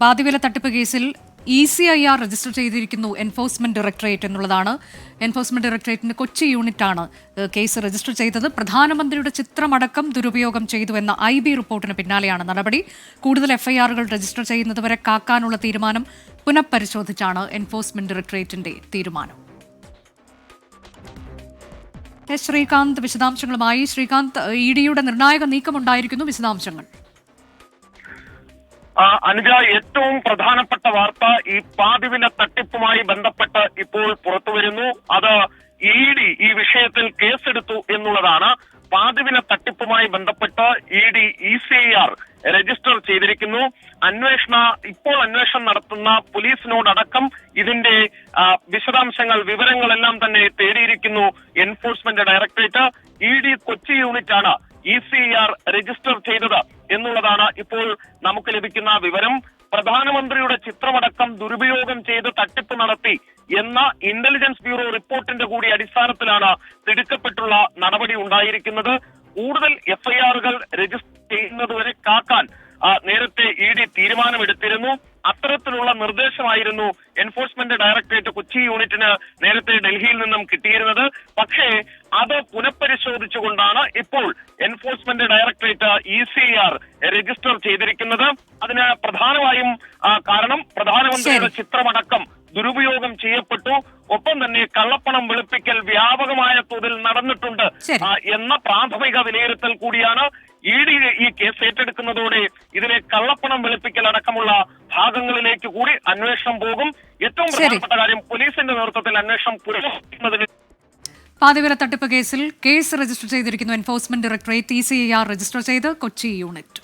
പാതിവില തട്ടിപ്പ് കേസിൽ E C I R register ചെയ്തിരിക്കുന്നു എൻഫോഴ്സ്മെന്റ് ഡയറക്ടറേറ്റ് എന്നുള്ളതാണ്. എൻഫോഴ്സ്മെന്റ് ഡയറക്ടറേറ്റിന്റെ കൊച്ചി യൂണിറ്റാണ് കേസ് രജിസ്റ്റർ ചെയ്തത്. പ്രധാനമന്ത്രിയുടെ ചിത്രമടക്കം ദുരുപയോഗം ചെയ്തു എന്ന ഐ ബി റിപ്പോർട്ടിന് പിന്നാലെയാണ് നടപടി. കൂടുതൽ എഫ്ഐആറുകൾ രജിസ്റ്റർ ചെയ്യുന്നതുവരെ കാക്കാനുള്ള തീരുമാനം പുനഃപരിശോധിച്ചാണ് എൻഫോഴ്സ്മെന്റ് ഡയറക്ടറേറ്റിന്റെ തീരുമാനം. ശ്രീകാന്ത് വിശദാംശങ്ങളുമായി. ശ്രീകാന്ത് ഇ ഡിയുടെ നിർണായക നീക്കമുണ്ടായിരിക്കുന്നു വിശദാംശങ്ങൾ. അനുജ ഏറ്റവും പ്രധാനപ്പെട്ട വാർത്ത ഈ പാതിവില തട്ടിപ്പുമായി ബന്ധപ്പെട്ട് ഇപ്പോൾ പുറത്തുവരുന്നു അത് ഇ ഡി ഈ വിഷയത്തിൽ കേസെടുത്തു എന്നുള്ളതാണ്. പാതിവില തട്ടിപ്പുമായി ബന്ധപ്പെട്ട് E D E C R register ചെയ്തിരിക്കുന്നു. അന്വേഷണ ഇപ്പോൾ അന്വേഷണം നടത്തുന്ന പോലീസിനോടക്കം ഇതിന്റെ വിശദാംശങ്ങൾ വിവരങ്ങളെല്ലാം തന്നെ തേടിയിരിക്കുന്നു enforcement directorate. E D Kochi യൂണിറ്റാണ് സി ആർ രജിസ്റ്റർ ചെയ്തത് എന്നുള്ളതാണ് ഇപ്പോൾ നമുക്ക് ലഭിക്കുന്ന വിവരം. പ്രധാനമന്ത്രിയുടെ ചിത്രമടക്കം ദുരുപയോഗം ചെയ്ത് തട്ടിപ്പ് നടത്തി എന്ന ഇന്റലിജൻസ് ബ്യൂറോ റിപ്പോർട്ടിന്റെ കൂടി അടിസ്ഥാനത്തിലാണ് തിടുക്കപ്പെട്ടുള്ള നടപടി ഉണ്ടായിരിക്കുന്നത്. കൂടുതൽ എഫ്ഐആറുകൾ രജിസ്റ്റർ ചെയ്യുന്നതുവരെ കാക്കാൻ നേരത്തെ ഇ ഡി തീരുമാനമെടുത്തിരുന്നു. അത്തരത്തിലുള്ള നിർദ്ദേശമായിരുന്നു എൻഫോഴ്സ്മെന്റ് ഡയറക്ടറേറ്റ് കൊച്ചി യൂണിറ്റിന് നേരത്തെ ഡൽഹിയിൽ നിന്നും കിട്ടിയിരുന്നത്. പക്ഷേ അത് പുനഃപരിശോധിച്ചുകൊണ്ടാണ് ഇപ്പോൾ enforcement directorate E C R register ചെയ്തിരിക്കുന്നത്. അതിന് പ്രധാനമായും കാരണം പ്രധാനമന്ത്രിയുടെ. ചിത്രമടക്കം ദുരുപയോഗം ചെയ്യപ്പെട്ടു. ഒപ്പം തന്നെ കള്ളപ്പണം വെളുപ്പിക്കൽ വ്യാപകമായ തോതിൽ നടന്നിട്ടുണ്ട്. എന്ന പ്രാഥമിക വിലയിരുത്തൽ കൂടിയാണ് ഇ ഡി ഈ കേസ് ഏറ്റെടുക്കുന്നതോടെ ഇതിലെ കള്ളപ്പണം വെളുപ്പിക്കൽ അടക്കമുള്ള ഭാഗങ്ങളിലേക്ക് കൂടി അന്വേഷണം പോകും. ഏറ്റവും പ്രധാനപ്പെട്ട കാര്യം പോലീസിന്റെ നേതൃത്വത്തിൽ അന്വേഷണം പുരോഗമിക്കുന്നതിന് പാതിവില തട്ടിപ്പ് കേസിൽ കേസ് രജിസ്റ്റർ ചെയ്തിരിക്കുന്നു enforcement directorate E C R register ചെയ്ത് കൊച്ചി യൂണിറ്റ്.